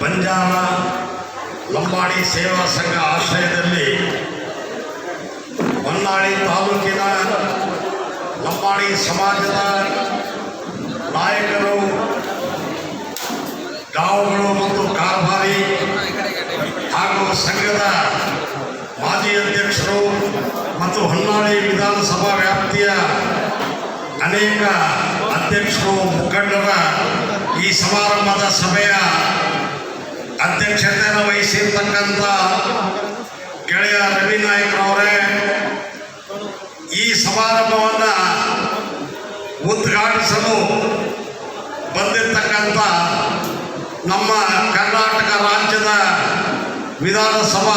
ಬಂಜಾರ ಲಂಬಾಣಿ ಸೇವಾ ಸಂಘ ಆಶ್ರಯದಲ್ಲಿ ಹೊನ್ನಾಳಿ ತಾಲೂಕಿನ ಲಂಬಾಣಿ ಸಮಾಜದ ನಾಯಕರು, ಗಾವುಗಳು ಮತ್ತು ಕಾರ್ಭಾರಿ ಹಾಗೂ ಸಂಘದ ಮಾಜಿ ಅಧ್ಯಕ್ಷರು ಮತ್ತು ಹೊನ್ನಾಳಿ ವಿಧಾನಸಭಾ ವ್ಯಾಪ್ತಿಯ ಅನೇಕ ಅಧ್ಯಕ್ಷರು, ಮುಖಂಡರ ಈ ಸಮಾರಂಭದ ಸಭೆಯ ಅಧ್ಯಕ್ಷತೆಯನ್ನು ವಹಿಸಿರ್ತಕ್ಕಂಥ ಗೆಳೆಯ ರವಿ ನಾಯಕರವರೇ, ಈ ಸಮಾರಂಭವನ್ನು ಉದ್ಘಾಟಿಸಲು ಬಂದಿರತಕ್ಕಂಥ ನಮ್ಮ ಕರ್ನಾಟಕ ರಾಜ್ಯದ ವಿಧಾನಸಭಾ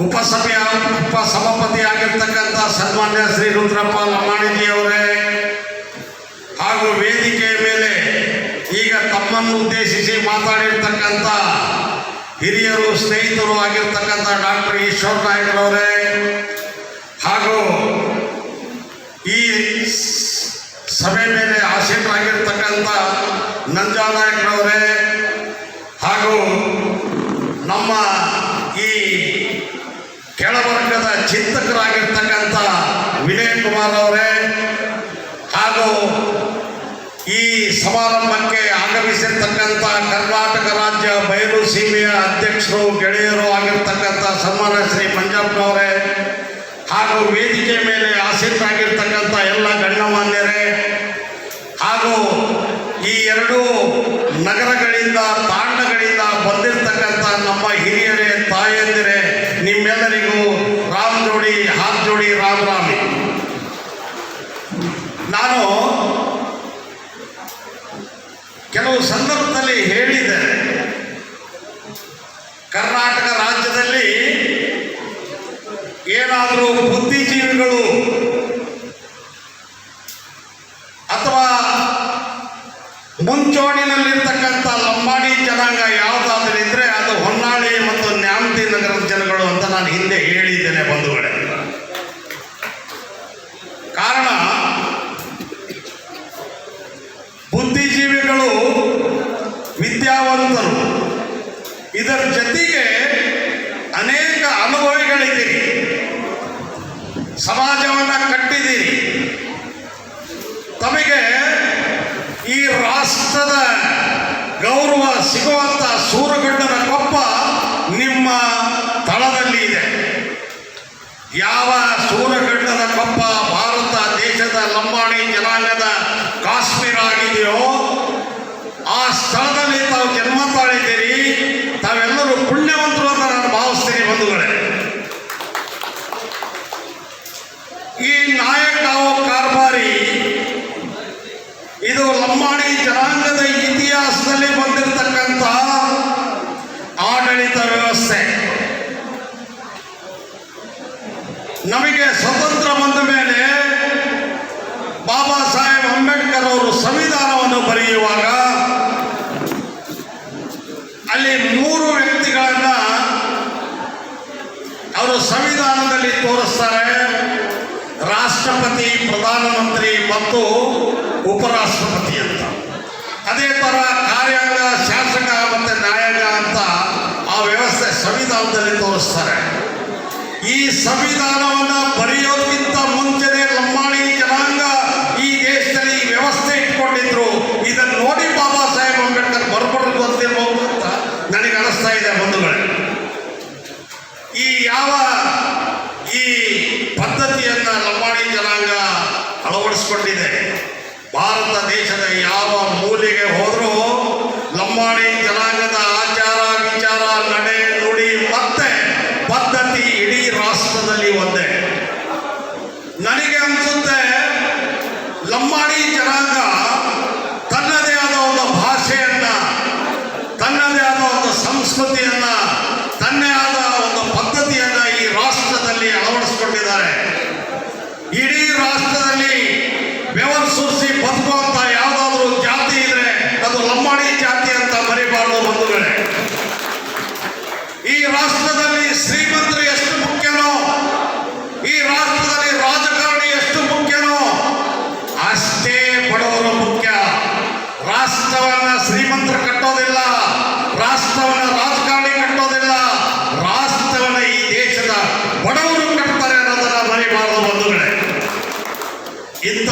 ಉಪಸಭೆಯ ಉಪಸಭಾಪತಿಯಾಗಿರ್ತಕ್ಕಂಥ ಸನ್ಮಾನ್ಯ ಶ್ರೀ ರುದ್ರಪ್ಪ ಲಮಾಣಿಜಿಯವರೇ ಹಾಗೂ ವೇದಿಕೆ ಮೇಲೆ ತಮ್ಮನ್ನು ಉದ್ದೇಶಿಸಿ ಮಾತಾಡಿರ್ತಕ್ಕಂಥ ಹಿರಿಯರು, ಸ್ನೇಹಿತರು ಆಗಿರ್ತಕ್ಕಂಥ ಡಾಕ್ಟರ್ ಈಶ್ವರ್ ನಾಯಕರವರೇ ಹಾಗೂ ಈ ಸಭೆ ಮೇಲೆ ಆಸೀನರಾಗಿರ್ತಕ್ಕಂಥ ನಂಜಾ ನಾಯಕರವರೇ ಹಾಗೂ ನಮ್ಮ ಈ ಕೆಳವರ್ಗದ ಚಿಂತಕರಾಗಿರ್ತಕ್ಕಂಥ ವಿನಯ್ ಕುಮಾರ್ ಅವರೇ ಹಾಗೂ ಈ ಸಮಾರಂಭಕ್ಕೆ ಆಗಮಿಸಿರ್ತಕ್ಕಂಥ ಕರ್ನಾಟಕ ರಾಜ್ಯ ಬಯಲು ಸೀಮೆಯ ಅಧ್ಯಕ್ಷರು, ಗೆಳೆಯರು ಆಗಿರ್ತಕ್ಕಂಥ ಸನ್ಮಾನ ಶ್ರೀ ಪಂಜಾಬ್ನವರೇ ಹಾಗೂ ವೇದಿಕೆ ಮೇಲೆ ಆಸೀನರಾಗಿರ್ತಕ್ಕಂಥ ಎಲ್ಲ ಗಣ್ಯಮಾನ್ಯರೇ ಹಾಗೂ ಈ ಎರಡೂ ನಗರಗಳಿಂದ ತಾಂಡಗಳಿಂದ ಬಂದಿರತಕ್ಕಂಥ ಕೆಲವು ಸಂದರ್ಭದಲ್ಲಿ ಹೇಳಿದ್ದಾರೆ ಕರ್ನಾಟಕ ರಾಜ್ಯದಲ್ಲಿ ಏನಾದರೂ ಬುದ್ಧಿಜೀವಿಗಳು ಅಥವಾ ಮುಂಚೂಣಿನಲ್ಲಿರ್ತಕ್ಕಂಥ ಲಂಬಾಣಿ ಜನಾಂಗ ಯಾವುದಾದ್ರೂ ಇದ್ರೆ ಅದು ಹೊನ್ನಾಳಿ ಮತ್ತು ನ್ಯಾಮತಿ ನಗರದ ಜನಗಳು ಅಂತ ನಾನು ಹಿಂದೆ ಹೇಳಿದ್ದೇನೆ ಬಂಧುಗಳೇ ಕಾರಣ ಬುದ್ಧಿಜೀವಿಗಳು ವಿದ್ಯಾವಂತರು ಇದರ ಜೊತೆಗೆ ಅನೇಕ ಅನುಭವಿಗಳಿದ್ದೀರಿ ಸಮಾಜವನ್ನು ಕಟ್ಟಿದ್ದೀರಿ. ತಮಗೆ ಈ ರಾಷ್ಟ್ರದ ಗೌರವ ಸಿಗುವಂತ ಸೂರಗಡ್ಡನ ಕೊಪ್ಪ ನಿಮ್ಮ ತಳದಲ್ಲಿ ಇದೆ. ಯಾವ ಸೂರಗಡ್ಡನ ಕೊಪ್ಪ ಭಾರತ ದೇಶದ ಲಂಬಾಣಿ ಜನಾಂಗದ ಕಾಶ್ಮೀರ ಆಗಿದೆಯೋ, ಆ ಸ್ಥಳದಲ್ಲಿ ತಾವು ಜನ್ಮ ತಾಳಿದ್ದೀರಿ ತಾವೆಲ್ಲರೂ ಪುಣ್ಯವಂತರು ಅಂತ ನಾನು ಭಾವಿಸ್ತೀನಿ ಬಂಧುಗಳೇ ಈ ನಾಯಕ ಕಾರ್ಬಾರಿ ಇದು ಲಂಬಾಣಿ ಜನಾಂಗದ ಇತಿಹಾಸದಲ್ಲಿ ಬಂದಿರತಕ್ಕಂಥ ಆಡಳಿತ ವ್ಯವಸ್ಥೆ ನಮಗೆ ಸ್ವತಂತ್ರ ಬಂದ ಮೇಲೆ ಬಾಬಾ ಸಾಹೇಬ್ ಅಂಬೇಡ್ಕರ್ ಅವರು ಸಂವಿಧಾನವನ್ನು ಬರೆಯುವಾಗ ಅಲ್ಲಿ ಮೂರು ವ್ಯಕ್ತಿಗಳನ್ನ ಅವರು ಸಂವಿಧಾನದಲ್ಲಿ ತೋರಿಸ್ತಾರೆ ರಾಷ್ಟ್ರಪತಿ ಪ್ರಧಾನಮಂತ್ರಿ ಮತ್ತು ಉಪರಾಷ್ಟ್ರಪತಿ ಅಂತ. ಅದೇ ಥರ ಕಾರ್ಯಾಂಗ, ಶಾಸಕ ಮತ್ತು ನ್ಯಾಯಾಂಗ ಅಂತ ಆ ವ್ಯವಸ್ಥೆ ಸಂವಿಧಾನದಲ್ಲಿ ತೋರಿಸ್ತಾರೆ. ಈ ಸಂವಿಧಾನವನ್ನು ಬರೆಯೋದಕ್ಕಿಂತ ಮುಂಚೆನೆ ಲಂಬಾಣಿ ಜನಾಂಗ ಈ ದೇಶದಲ್ಲಿ ಈ ವ್ಯವಸ್ಥೆ ಇಟ್ಕೊಂಡಿದ್ರು ಇದನ್ನು ನೋಡಿ ಬಾಬಾ ಸಾಹೇಬ್ ಅಂಬೇಡ್ಕರ್ ಬರ್ಬಾರ್ದು ಅಂತಿರ್ಬೋದು ಅಂತ ನನಗೆ ಅನಿಸ್ತಾ ಇದೆ ಬಂಧುಗಳೇ ಈ ಯಾವ ಈ ಪದ್ಧತಿಯನ್ನ ಲಂಬಾಣಿ ಜನಾಂಗ ಅಳವಡಿಸ್ಕೊಂಡಿದೆ ಭಾರತ ದೇಶದ ಯಾವ ಮೂಲೆಗೆ ಹೋದರೂ ಲಂಬಾಣಿ ಜನಾಂಗದ ಆಚಾರ ವಿಚಾರ, ನಡೆ ನುಡಿ ಮತ್ತೆ ಪದ್ಧತಿ ಇಡೀ ರಾಷ್ಟ್ರದಲ್ಲಿ ಒಂದೇ. ನನಗೆ ಅನಿಸುತ್ತೆ ಲಂಬಾಣಿ ಜನಾಂಗ ತನ್ನದೇ ಆದ ಒಂದು ಭಾಷೆಯನ್ನ, ತನ್ನದೇ ಆದ ಒಂದು ಸಂಸ್ಕೃತಿಯನ್ನ ತನ್ನೇ ಆದ ಒಂದು ಪದ್ಧತಿಯನ್ನ ಈ ರಾಷ್ಟ್ರದಲ್ಲಿ ಅಳವಡಿಸಿಕೊಂಡಿದ್ದಾರೆ ಇಡೀ ರಾಷ್ಟ್ರದಲ್ಲಿ ಬೆವರು ಸುರಿಸಿ ಬದುಕುವಂತ ಯಾವುದಾದ್ರೂ ಜಾತಿ ಇದ್ರೆ ಅದು ಲಂಬಾಣಿ ಜಾತಿ ಅಂತ ಮರಿಬಾರ್ದು ಬಂಧುಗಳೇ ಈ ರಾಷ್ಟ್ರದಲ್ಲಿ ಶ್ರೀಮಂತರು ಎಷ್ಟು ಮುಖ್ಯನೋ, ಈ ರಾಷ್ಟ್ರದಲ್ಲಿ ರಾಜಕಾರಣಿ ಎಷ್ಟು ಮುಖ್ಯನೋ, ಅಷ್ಟೇ ಬಡವರು ಮುಖ್ಯ. ರಾಷ್ಟ್ರವನ್ನ ಶ್ರೀಮಂತರು ಕಟ್ಟೋದಿಲ್ಲ, ರಾಷ್ಟ್ರವನ್ನ ರಾಜಕಾರಣಿ ಕಟ್ಟೋದಿಲ್ಲ, ರಾಷ್ಟ್ರವನ್ನ ಈ ದೇಶದ ಬಡವರು ಕಟ್ತಾರೆ ಅನ್ನೋದನ್ನ ಮರಿಬಾರದು ಬಂಧುಗಳೇ. ಇಂಥ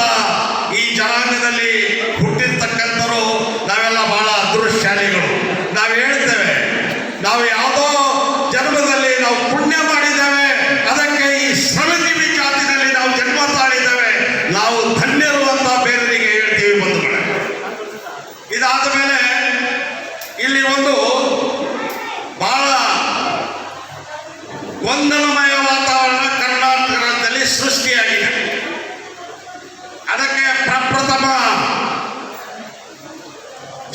ಈ ಜನಾಂಗದಲ್ಲಿ ಹುಟ್ಟಿರ್ತಕ್ಕಂಥವ್ರು ನಾವೆಲ್ಲ ಬಹಳ ಅದೃಶ್ಯಾಲಿಗಳು ನಾವು ಹೇಳ್ತೇವೆ, ನಾವು ಯಾವುದೋ ಜನ್ಮದಲ್ಲಿ ನಾವು ಪುಣ್ಯ ಮಾಡಿದ್ದೇವೆ ಅದಕ್ಕೆ ಈ ಶ್ರಮಜೀವಿ ಜಾತಿನಲ್ಲಿ ನಾವು ಜನ್ಮ ತಾಳಿದ್ದೇವೆ ನಾವು ಧನ್ಯರು ಅಂತ ಬೇರೆಯವರಿಗೆ ಹೇಳ್ತೀವಿ ಬಂಧುಗಳೇ ಇದಾದ ಮೇಲೆ ಇಲ್ಲಿ ಒಂದು ಬಹಳ ಗೊಂದಲಮಯ ವಾತಾವರಣ ಕರ್ನಾಟಕ ರಾಜ್ಯದಲ್ಲಿ ಸೃಷ್ಟಿಯಾಗಿದೆ ಅದಕ್ಕೆ ಪ್ರಪ್ರಥಮ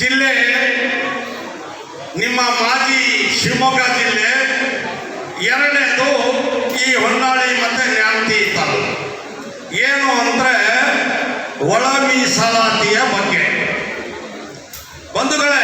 ಜಿಲ್ಲೆ ನಿಮ್ಮ ಮಾಜಿ ಶಿವಮೊಗ್ಗ ಜಿಲ್ಲೆ ಎರಡನೇದು ಈ ಹೊನ್ನಾಳಿ ಮತ್ತೆ ನ್ಯಾಮತಿ ತಾಲೂಕು ಏನು ಅಂದ್ರೆ ಒಳ ಮೀಸಲಾತಿಯ ಬಗ್ಗೆ. ಬಂಧುಗಳೇ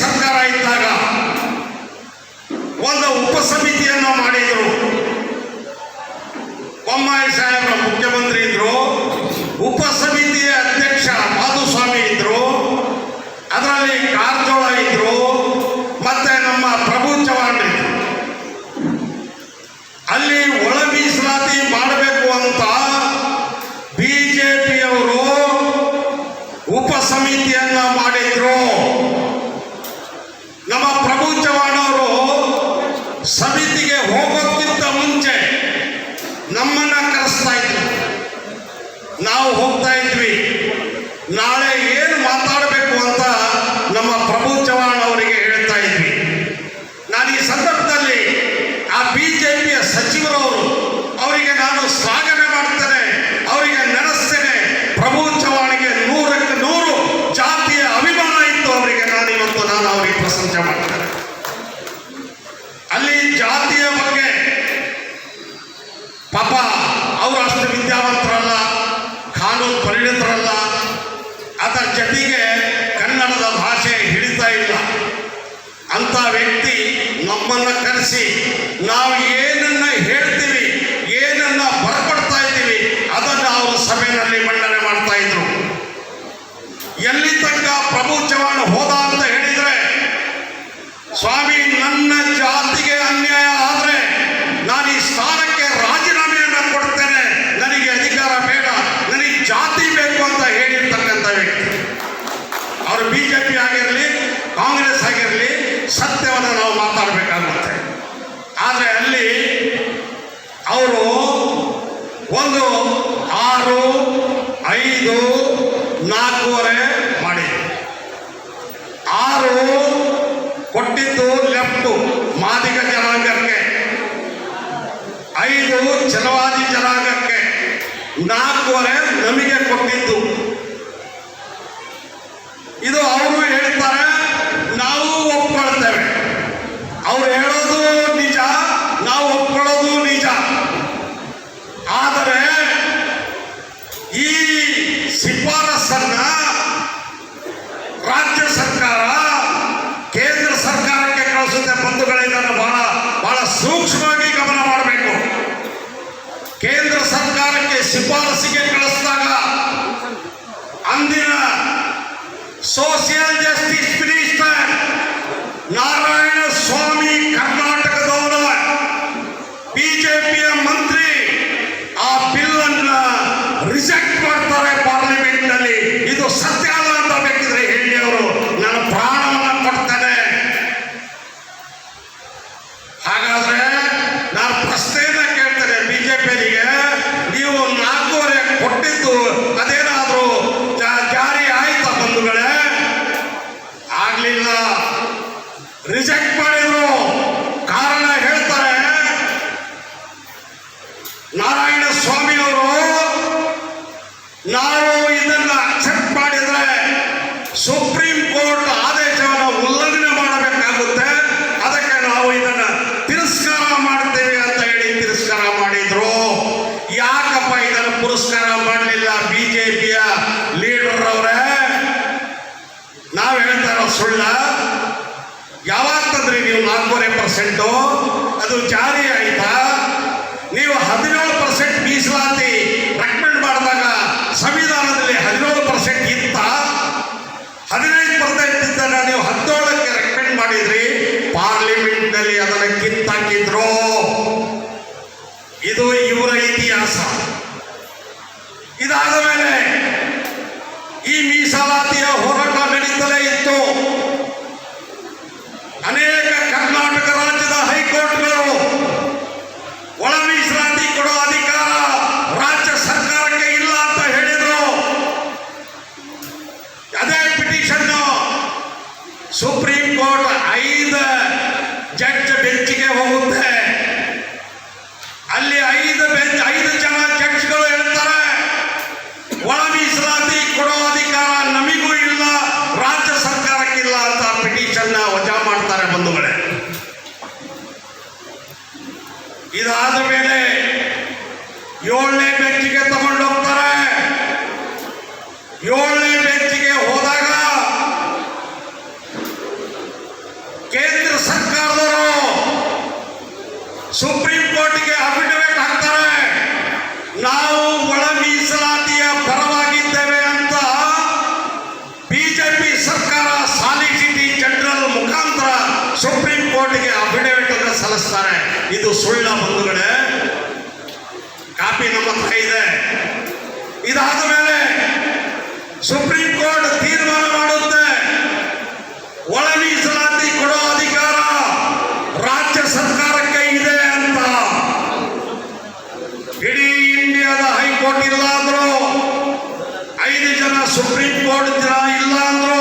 ಸರ್ಕಾರ ಇದ್ದಾಗ ಒಂದು ಉಪಸಮಿತಿಯನ್ನ ಮಾಡಿದರು. ಬೊಮ್ಮಾಯಿ ಸಾಹೇಬರ ಮುಖ್ಯಮಂತ್ರಿ ಇದ್ರು. ಉಪಸಮಿತಿಯ ಅಧ್ಯಕ್ಷ ಮಾಧುಸ್ವಾಮಿ ಇದ್ರು. ಅದರಲ್ಲಿ ಕಾರ್ಜೋಳ ಇದ್ರು. ಮತ್ತೆ ನಮ್ಮ ಪ್ರಭು ಚವಾಣ್ ಇದ್ರು. ಅಲ್ಲಿ ಒಳ ಮೀಸಲಾತಿ ಮಾಡಬೇಕು ಅಂತ ಬಿಜೆಪಿಯವರು ಉಪ ಸಮಿತಿಯನ್ನ ನಮ್ಮ ಪ್ರಭು ಚವ್ಹಾಣ್ ಅವರು ಸಮಿತಿಗೆ ಹೋಗೋಕ್ಕಿಂತ ಮುಂಚೆ ನಮ್ಮನ್ನ ಕರೆಸ್ತಾ ಇದ್ರು ನಾವು ಹೋಗ್ತಾ ಇದ್ವಿ ನಾಳೆ ಏನು ಮಾತಾಡಬೇಕು ಅಂತ ನಮ್ಮ ಪ್ರಭು ಚವ್ಹಾಣ್ ಅವರಿಗೆ ಹೇಳ್ತಾ ಇದ್ವಿ. ನಾನು ಈ ಸಂದರ್ಭದಲ್ಲಿ ಆ ಬಿಜೆಪಿಯ ಸಚಿವರವರು ಅವರಿಗೆ ನಾನು ಸ್ವಾಗತ ಮಾಡ್ತೇನೆ ಅವರಿಗೆ ನೆನೆಸ್ತೇನೆ ಪ್ರಭು ಚವ್ಹಾಣ್ಗೆ ನೂರಕ್ಕೆ ನೂರು ಜಾತಿಯ ಅಭಿಮಾನ ಇತ್ತು ಅವರಿಗೆ ನಾನು ಇವತ್ತು ನಾನು ಅವರಿಗೆ ಪ್ರಶಂಸೆ ಮಾಡ್ತೇನೆ ಅಲ್ಲಿ ಜಾತಿಯ ಬಗ್ಗೆ ಪಾಪ ಅವರು ಅಷ್ಟು ವಿದ್ಯಾವಂತರಲ್ಲ ಕಾನೂನು ಪರಿಣಿತರಲ್ಲ ಜೊತೆಗೆ ಕನ್ನಡದ ಭಾಷೆ ಹಿಡಿತಾ ಇಲ್ಲ. ಅಂತ ವ್ಯಕ್ತಿ ನಮ್ಮನ್ನ ಕರೆಸಿ, ನಾವು ಏನನ್ನ ಹೇಳ್ತೀವಿ, ಏನನ್ನ ಬರಪಡ್ತಾ ಇದ್ದೀವಿ, ಅದನ್ನ ಅವರು ಸಭೆಯಲ್ಲಿ ಮಂಡನೆ ಮಾಡ್ತಾ ಇದ್ರು. ಎಲ್ಲಿ ತನಕ ಪ್ರಭು ಜವಾನ್ ಹೋದ ಅಂತ ಹೇಳಿದ್ರೆ, ಸ್ವಾಮಿ ನನ್ನ ಜಾತಿಗೆ ಅನ್ಯಾಯ ಆದ್ರೆ ನಾನು ಈ ಸ್ಥಾನಕ್ಕೆ ರಾಜೀನಾಮೆಯನ್ನು ಕೊಡ್ತೇನೆ ನನಗೆ ಅಧಿಕಾರ ಬೇಡ ನನಗೆ ಜಾತಿ ಬೇಕು ಅಂತ ಹೇಳಿರ್ತಕ್ಕಂಥ ವ್ಯಕ್ತಿ ಅವರು ಬಿಜೆಪಿ ಆಗಿರಲಿ ಕಾಂಗ್ರೆಸ್ ಆಗಿರಲಿ ಸತ್ಯವನ್ನು ನಾವು ಮಾತಾಡಬೇಕಾಗುತ್ತೆ ಆದರೆ ಅಲ್ಲಿ ಅವರು ಒಂದು ಆರು ಐದು ನಾಲ್ಕೂವರೆ ಮಾಡಿದ್ರು ಆರು ಕೊಟ್ಟಿದ್ದು ಲೆಫ್ಟು ಮಾದಿಗ ಜನಾಂಗಕ್ಕೆ ಐದು ಚಲವಾದಿ ಜನಾಂಗಕ್ಕೆ ನಾಲ್ಕೂವರೆ ನಮಗೆ ಕೊಟ್ಟಿದ್ದು. ಇದು ಅವರು ಹೇಳ್ತಾರೆ, ನಾವು ಒಪ್ಕೊಳ್ತೇವೆ. ಅವ್ರು ಹೇಳೋದು ನಿಜ, ನಾವು ಒಪ್ಕೊಳ್ಳೋದು ನಿಜ. ಆದರೆ social ಸುಳ್ಳ ಯಾವಾಗ ತಂದ್ರಿ ನೀವು ನಾಲ್ಕೂವರೆ ಪರ್ಸೆಂಟು ಅದು ಜಾರಿ ಆಯ್ತಾ? ನೀವು ಹದಿನೇಳು ಪರ್ಸೆಂಟ್ ಮೀಸಲಾತಿ ರೆಕಮೆಂಡ್ ಮಾಡಿದಾಗ ಸಂವಿಧಾನದಲ್ಲಿ ಹದಿನೇಳು ಪರ್ಸೆಂಟ್ ಇತ್ತ? ಹದಿನೈದು ಪರ್ಸೆಂಟ್ ಇದ್ದಾಗ ನೀವು ಹದಿನೇಳಕ್ಕೆ ರೆಕಮೆಂಡ್ ಮಾಡಿದ್ರಿ. ಪಾರ್ಲಿಮೆಂಟ್ನಲ್ಲಿ ಅದನ್ನು ಕಿತ್ತಾಕಿದ್ರು. ಇದು ಇವರ ಇತಿಹಾಸ. ಇದಾದ ಮೇಲೆ ಮೀಸಲಾತಿಯ ಹೋರಾಟ ನಡೀತಲೇ ಇತ್ತು. ಅನೇಕ ಕರ್ನಾಟಕ ರಾಜ್ಯದ ಹೈಕೋರ್ಟ್ಗಳು ಒಳ ಮೀಸಲಾತಿ ಕೊಡೋ ಅಧಿಕಾರ ರಾಜ್ಯ ಸರ್ಕಾರಕ್ಕೆ ಇಲ್ಲ ಅಂತ ಹೇಳಿದ್ರು. ಅದೇ ಪಿಟಿಷನ್ ಸುಪ್ರೀಂ ಕೋರ್ಟ್ ಐದು ಜಡ್ಜ್ ಬೆಂಚಿಗೆ ಹೋಗುತ್ತೆ. ಅಲ್ಲಿ ಐದು ಬೆಂಚ್, ಐದು ಜನ ಜಡ್ಜ್ಗಳು ಹೇಳ್ತಾರೆ ಒಳ ಮೀಸಲಾತಿ ಕೊಡೋ ಅಧಿಕಾರ ನಮಿಗೂ ಇಲ್ಲ ರಾಜ್ಯ ಸರ್ಕಾರಕ್ಕಿಲ್ಲ ಅಂತ ಪಿಟಿಷನ್ ವಜಾ ಮಾಡ್ತಾರೆ ಬಂಧುಗಳೇ ಇದಾದ ಮೇಲೆ ಏಳನೇ ಬೆಂಚಿಗೆ ತಗೊಂಡು ಹೋಗ್ತಾರೆ ಏಳನೇ ಬೆಂಚಿಗೆ ಹೋದಾಗ ಕೇಂದ್ರ ಸರ್ಕಾರದವರು ಸುಪ್ರೀಂ ಕೋರ್ಟ್ಗೆ ಅಫಿಡವಿಟ್ ಹಾಕ್ತಾರೆ ನಾವು ಒಳ ಮೀಸಲಾತಿಯ ಪರವಾಗಿದ್ದೇವೆ ಅಂತ ಬಿಜೆಪಿ ಸರ್ಕಾರ ಸಾಲಿಸಿಟಿ ಜನರಲ್ ಮುಖಾಂತರ ಸುಪ್ರೀಂ ಕೋರ್ಟ್ಗೆ ಅಫಿಡವಿಟ್ ಅನ್ನು ಸಲ್ಲಿಸ್ತಾರೆ. ಇದು ಸುಳ್ಳ ಬಂಧುಗಳೇ. ಕಾಪಿ ನಮ್ಮ ಹತ್ರ ಇದೆ. ಇದಾದ ಮೇಲೆ ಸುಪ್ರೀಂ ಕೋರ್ಟ್ ತೀರ್ಮಾನ ಮಾಡುತ್ತೆ. ಒಳ ಮೀಸಲಾತಿ ಕೊಡೋ ಅಧಿಕಾರ ರಾಜ್ಯ ಸರ್ಕಾರಕ್ಕೆ ಇದೆ ಅಂತ. ಇಡೀ ಇಂಡಿಯಾದ ಹೈಕೋರ್ಟ್ ಇಲ್ಲ ಅಂದ್ರು ಐದು ಜನ ಸುಪ್ರೀಂ ಕೋರ್ಟ್ ಜನ ಇಲ್ಲ ಅಂದ್ರು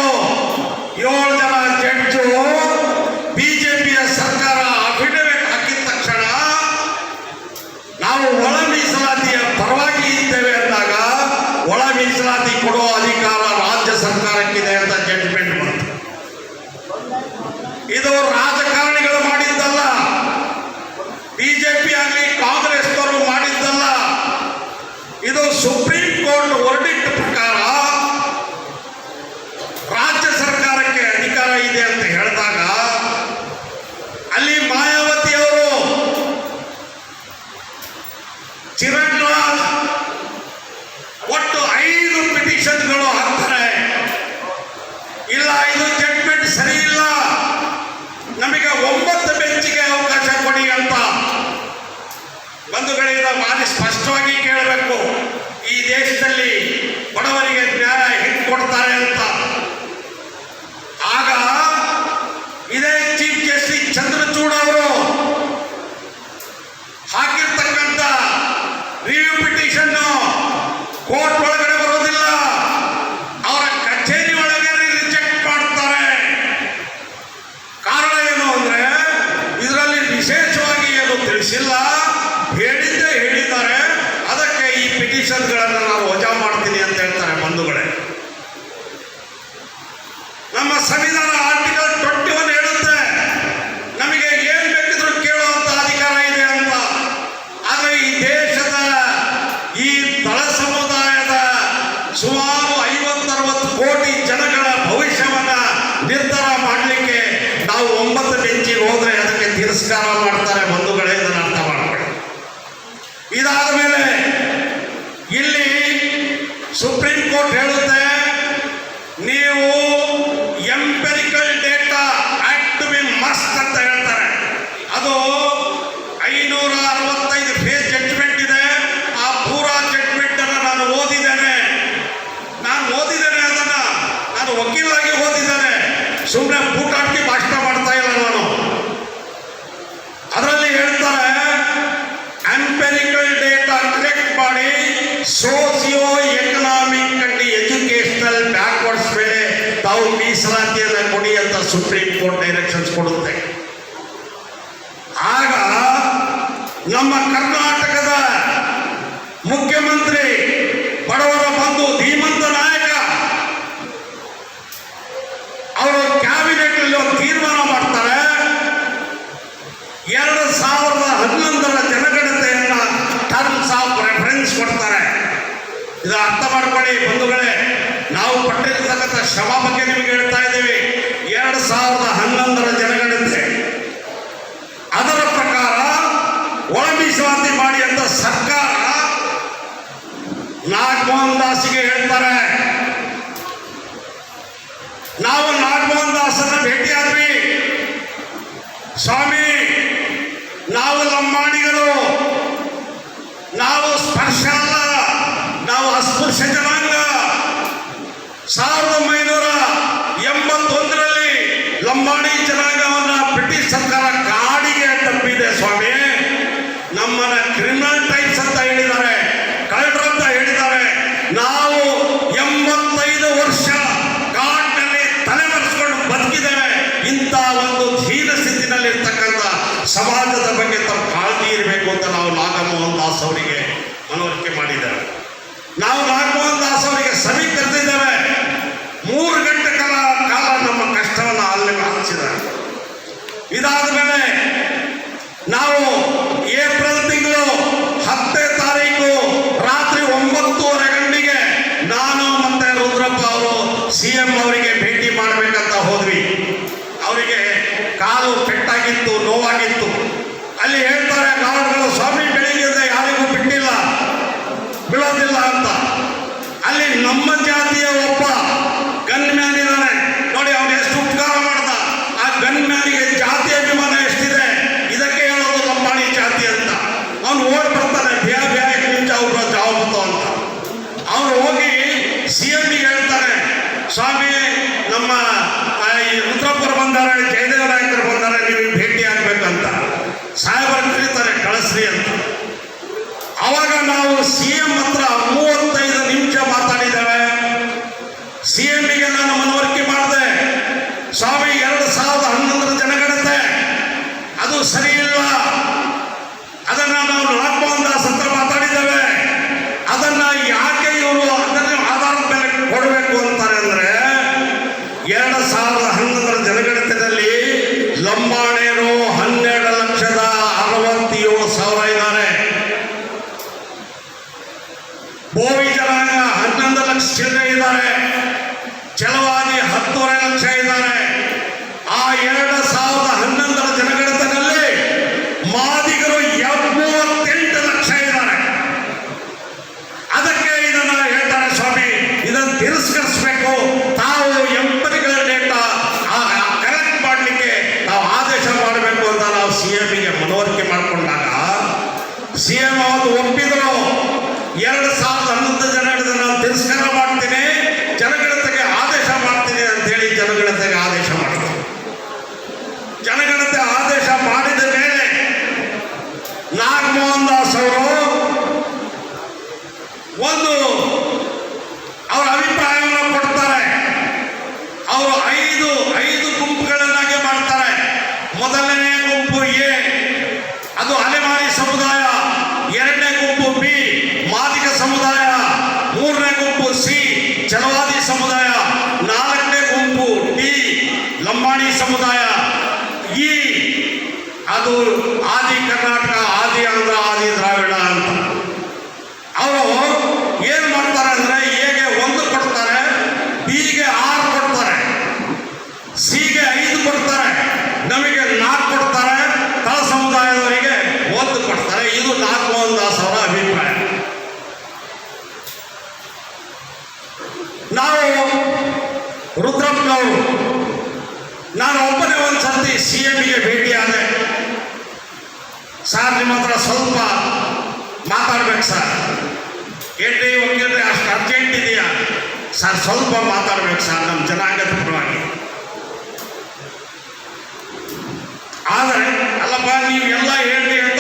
ಅದಕ್ಕೆ ತಿರಸ್ಕಾರ ಮಾಡ್ತಾರೆ ಬಂಧುಗಳೇ ಇದನ್ನು ಅರ್ಥ ಮಾಡ್ಕೊಳ್ಳಿ ಇದಾದ ಮೇಲೆ ಇಲ್ಲಿ ಸುಪ್ರೀಂ ಕೋರ್ಟ್ ಹೇಳುತ್ತೆ ನೀವು empirical data act be must ಅಂತ ಹೇಳ್ತಾರೆ ಅದು ಐನೂರ ಅರವತ್ತೈದು ಫೇಸ್ ಜಡ್ಜ್ಮೆಂಟ್ ಇದೆ ಆ ಪೂರಾ ಜಡ್ಜ್ಮೆಂಟ್ ಅನ್ನು ನಾನು ಓದಿದ್ದೇನೆ ನಾನು ಓದಿದ್ದೇನೆ ಅದನ್ನ ನಾನು ವಕೀಲಾಗಿ ಓದಿದ್ದೇನೆ ಸುಮ್ಮನೆ ಬೂಟಾಟ್ಟಿ ಭಾಷಣ ಮಾಡ್ತಾ ಇಲ್ಲ ನಾನು ಅದರಲ್ಲಿ ಹೇಳ್ತಾರೆ ಎಂಪೆರಿಕಲ್ ಡೇಟಾ ಕಲೆಕ್ಟ್ ಮಾಡಿ socio economic and educational backwards ಮೇಲೆ ತಾವು ಮೀಸಲಾತಿಯನ್ನು ಕೊಡಿ ಅಂತ ಸುಪ್ರೀಂ ಕೋರ್ಟ್ ಡೈರೆಕ್ಷನ್ಸ್ ಕೊಡುತ್ತೆ. ಆಗ ನಮ್ಮ ಕರ್ನಾಟಕದ ಮುಖ್ಯಮಂತ್ರಿ ಬಡವರ ಬಂಧು ಧೀಮಂತ ನಾಯಕ ಅವರು ಕ್ಯಾಬಿನೆಟ್ ಅಲ್ಲಿ ಒಂದು ತೀರ್ಮಾನ ಮಾಡ್ತಾರೆ. ಎರಡು ಸಾವಿರದ ಹನ್ನೊಂದರ ಜನಗಣತೆಯನ್ನ ಟರ್ಮ್ಸ್ ಆಫ್ ರೆಫರೆನ್ಸ್ ಕೊಡ್ತಾರೆ. ಇದು ಅರ್ಥ ಮಾಡ್ಕೊಳ್ಳಿ ಬಂಧುಗಳೇ. ನಾವು ಪಟ್ಟಿರ್ತಕ್ಕಂಥ ಶ್ರಮ ಬಗ್ಗೆ ನಿಮಗೆ ಹೇಳ್ತಾ ಇದ್ದೀವಿ. ಎರಡು ಸಾವಿರದ ಹನ್ನೊಂದರ ಜನಗಣತೆ. ಅದರ ಪ್ರಕಾರ ಒಳ ಮೀಸಲಾತಿ ಮಾಡಿ ಅಂತ ಸರ್ಕಾರ ನಾಗಮೋಹನ್ ದಾಸ್ಗೆ ಹೇಳ್ತಾರೆ. ನಾವು ನಾಗಮೋಹನ್ ಭೇಟಿ ಭೇಟಿಯಾದ್ವಿ. ಸ್ವಾಮಿ, ನಾವು ಲಂಬಾಣಿಗ ಮಕ್ಕಳಿಗೂ ಐದು ಗುಂಪುಗಳನ್ನಾಗಿ ಮಾಡ್ತಾರೆ. ಮೊದಲನೇ ಗುಂಪು ಎ, ಅದು ಅಲೆಮಾರಿ ಸಮುದಾಯ. ಎರಡನೇ ಗುಂಪು ಬಿ ಮಾದಿಕ ಸಮುದಾಯ. ಮೂರನೇ ಗುಂಪು ಸಿ ಚಲವಾದಿ ಸಮುದಾಯ. ನಾಲ್ಕನೇ ಗುಂಪು ಡಿ, ಲಂಬಾಣಿ ಸಮುದಾಯ. ಈ, ಅದು ಆದಿ ಕರ್ನಾಟಕ, ಆದಿ ಆಂಧ್ರ, ಆದಿ ದ್ರಾವಿಡ ಅಂತ. ಅವರು ನಾನು ಒಬ್ಬನೇ ಒಂದು ಸರ್ತಿ ಸಿ ಎಂಗೆ ಭೇಟಿ ಆದೆ. ಸರ್, ನಿಮ್ಮ ಹತ್ರ ಸ್ವಲ್ಪ ಮಾತಾಡ್ಬೇಕು ಸರ್. ಏನ್ರಿ ವಕೀಲರೆ ಅಷ್ಟು ಅರ್ಜೆಂಟ್ ಇದೆಯಾ? ಸರ್, ಸ್ವಲ್ಪ ಮಾತಾಡ್ಬೇಕು ಸರ್, ನಮ್ಮ ಜನಾಂಗದ ಪರವಾಗಿ. ಆದರೆ, ಅಲ್ಲಪ್ಪ ನೀವು ನೀವೆಲ್ಲ ಹೇಳ್ತೀವಿ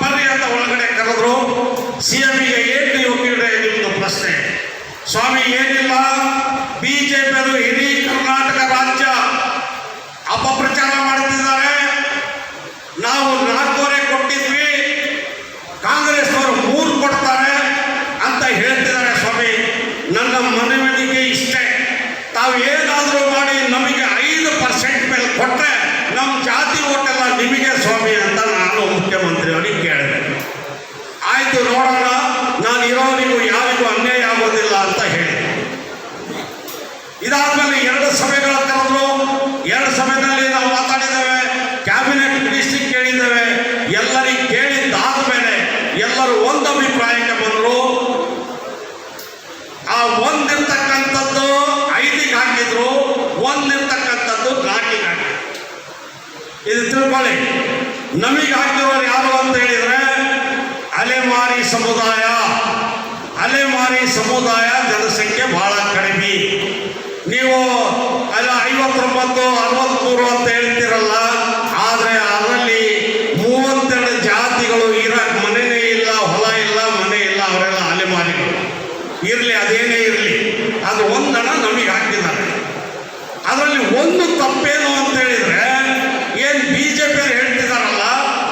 ಬರ್ರಿ ಅಂತ ಒಳಗಡೆ ಕರೆದ್ರು ಸಿ ಎಂಗೆ ಏನು ನೀವು ಕ್ರೀಡೆ ಇದೊಂದು ಪ್ರಶ್ನೆ? ಸ್ವಾಮಿ, ಏನಿಲ್ಲ. ಬಿಜೆಪಿಯವರು ಇಡೀ ಕರ್ನಾಟಕ ರಾಜ್ಯ ಅಪಪ್ರಚಾರ ಮಾಡುತ್ತಿದ್ದಾರೆ ಅಲೆಮಾರಿ ಸಮುದಾಯ ಅಲೆಮಾರಿ ಸಮುದಾಯ ಜನಸಂಖ್ಯೆ ಬಹಳ ಕಡಿಮೆ. ನೀವು ಅಲ್ಲ, ಐವತ್ತೊಂಬತ್ತು, ಅರವತ್ಮೂರು ಅಂತ ಹೇಳ್ತಿರಲ್ಲ, ಆದರೆ ಅದರಲ್ಲಿ ಮೂವತ್ತೆರಡು ಜಾತಿಗಳು ಇರಕ್ಕೆ ಮನೆನೇ ಇಲ್ಲ, ಹೊಲ ಇಲ್ಲ, ಮನೆ ಇಲ್ಲ, ಅವರೆಲ್ಲ ಅಲೆಮಾರಿಗಳು. ಇರಲಿ, ಅದೇನೇ ಇರಲಿ, ಅದು ಒಂದಣ ನಮಗೆ ಹಾಕಿದ್ದಾರೆ. ಅದರಲ್ಲಿ ಒಂದು ತಪ್ಪೇನು ಅಂತ ಹೇಳಿದ್ರೆ, ಏನ್ ಬಿಜೆಪಿ ಹೇಳ್ತಿದಾರಲ್ಲ,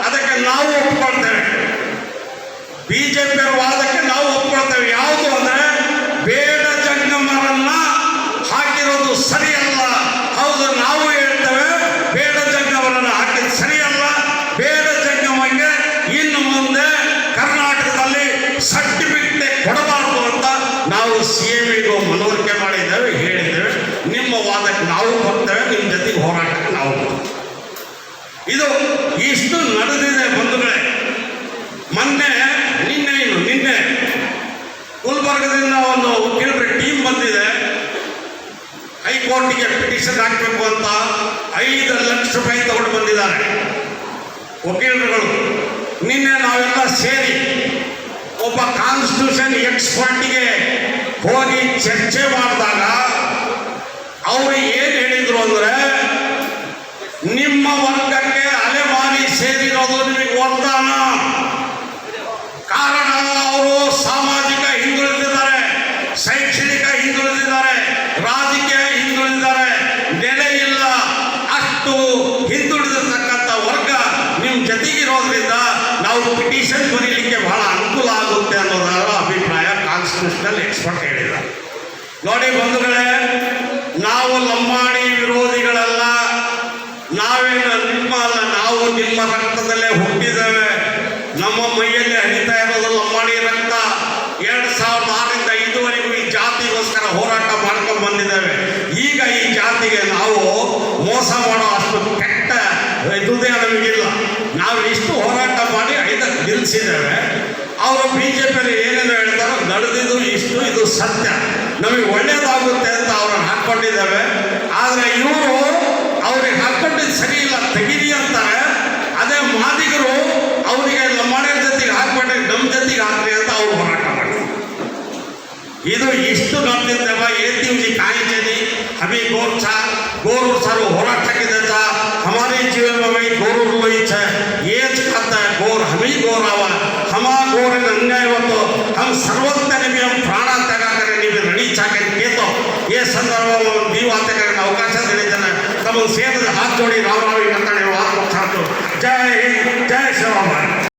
ಅದಕ್ಕೆ ನಾವು ಒಪ್ಕೊಳ್ತೇವೆ. ಬಿಜೆಪಿ ವಾದಕ್ಕೆ ನಾವು ಒಪ್ಕೊಳ್ತೇವೆ. ಯಾವುದು ಅಂದ್ರೆ ಬೇಡ ಜಂಗಮರನ್ನ ಹಾಕಿರೋದು ಸರಿಯಲ್ಲ. ಹೌದು, ನಾವು ಹೇಳ್ತೇವೆ, ಬೇಡ ಜಂಗಮರನ್ನ ಹಾಕಿದ್ ಸರಿಯಲ್ಲ. ಬೇಡ ಜಂಗಮಕ್ಕೆ ಇನ್ನು ಮುಂದೆ ಕರ್ನಾಟಕದಲ್ಲಿ ಸರ್ಟಿಫಿಕೇಟ್ ಕೊಡಬಾರದು ಅಂತ ನಾವು ಸಿ ಎಂ ಮನವರಿಕೆ ಮಾಡಿದ್ದೇವೆ ಹೇಳಿದ್ದೇವೆ ನಿಮ್ಮ ವಾದಕ್ಕೆ ನಾವು ಬರ್ತೇವೆ ನಿಮ್ಮ ಜೊತೆಗೆ ಹೋರಾಟಕ್ಕೆ ನಾವು ಬರ್ತೀವಿ. ಇದು ಇಷ್ಟು ನಡೆದಿದೆ ಬಂಧುಗಳೇ ಮೊನ್ನೆ ನಿನ್ನೆ ಏನು ನಿನ್ನೆ ಗುಲ್ಬರ್ಗದಿಂದ ಒಂದು ವಕೀಲರ ಟೀಮ್ ಬಂದಿದೆ ಹೈಕೋರ್ಟ್ಗೆ ಹಾಕಬೇಕು ಅಂತ ಐದು ಲಕ್ಷ ರೂಪಾಯಿ ತಗೊಂಡು ಬಂದಿದ್ದಾರೆ. ವಕೀಲರುಗಳು, ನಿನ್ನೆ ನಾವೆಲ್ಲ ಸೇರಿ ಒಬ್ಬ ಕಾನ್ಸ್ಟಿಟ್ಯೂಷನ್ ಎಕ್ಸ್ಪರ್ಟ್ಗೆ ಹೋಗಿ ಚರ್ಚೆ ಮಾಡಿದಾಗ ಅವರು ಏನು ಹೇಳಿದರು ಅಂದ್ರೆ, ನಿಮ್ಮ ವರ್ಗಕ್ಕೆ ಅಲೆಮಾರಿ ಸೇರಿರೋದು ನಿಮಗೆ ವರದಾನ ಬಂಧುಗಳೇ, ನಾವು ಲಂಬಾಣಿ ವಿರೋಧಿಗಳಲ್ಲ. ನಾವೇನು ನಿಮ್ಮ ನಾವು ನಿಮ್ಮ ರಕ್ತದಲ್ಲೇ ಹುಟ್ಟಿದ್ದೇವೆ. ನಮ್ಮ ಮೈಯಲ್ಲಿ ಹರಿತಾ ಇರೋದು ಲಂಬಾಣಿ ರಕ್ತ. ಎರಡು ಸಾವಿರದ ಆರರಿಂದ ಇದುವರೆಗೂ ಈ ಜಾತಿಗೋಸ್ಕರ ಹೋರಾಟ ಮಾಡ್ಕೊಂಡು ಬಂದಿದ್ದೇವೆ. ಈಗ ಈ ಜಾತಿಗೆ ನಾವು ಮೋಸ ಮಾಡೋ ಅಷ್ಟು ಕೆಟ್ಟ ಇದುದೇ ನಮಗಿಲ್ಲ ನಾವು ಇಷ್ಟು ಹೋರಾಟ ಮಾಡಿ ಐದಕ್ಕೆ ನಿಲ್ಲಿಸಿದ್ದೇವೆ ಅವರು ಬಿಜೆಪಿಯಲ್ಲಿ ಏನೇನು ಹೇಳ್ತಾರೋ ನಡೆದಿದ್ದು ಇಷ್ಟು, ಇದು ಸತ್ಯ. ನಮಗೆ ಒಳ್ಳೇದಾಗುತ್ತೆ ಅಂತ ಅವ್ರನ್ನ ಹಾಕೊಂಡಿದ್ದಾರೆ ಆದರೆ ಇವರು ಅವ್ರಿಗೆ ಹಾಕೊಂಡಿದ್ದು ಸರಿ ಇಲ್ಲ, ತೆಗೀರಿ ಅಂತಾರೆ. ಅದೇ ಮಾದಿಗರು ಅವರಿಗೆ ಮನೆ ಜೊತೆಗೆ ಹಾಕೊಂಡ್ರೆ ನಮ್ಮ ಜೊತೆಗೆ ಹಾಕ್ರಿ ಅಂತ ಅವ್ರು ಹೋರಾಟ ಮಾಡ್ತಾರೆ ಇದು ಇಷ್ಟು ನಮ್ದಿದ್ದೇವ ಏತಿಂಜಿ ಕಾಯಿಜನಿ ಹಮಿ ಗೋರ್ ಛಾ ಗೋರು ಸರ್ ಹೋರಾಟಕ್ಕಿದೆ ಛಾ ಹಮಾರಿ ಜೀವನ ಗೋರು ಲೋಯಿ ಛ ಏಜ್ ಖಾತ ಗೋರ್, ಹಮಿ ಗೋರವ ತಮ್ಮ ಸೇರಿದ ಹಾತ್ ಜೋಡಿ ರಾವ್ ರಾವ್ ಮಾತಾಡಿ ವಾದ ಜೈ ಹಿಂದ್ ಜೈ ಶಿವರಾಮ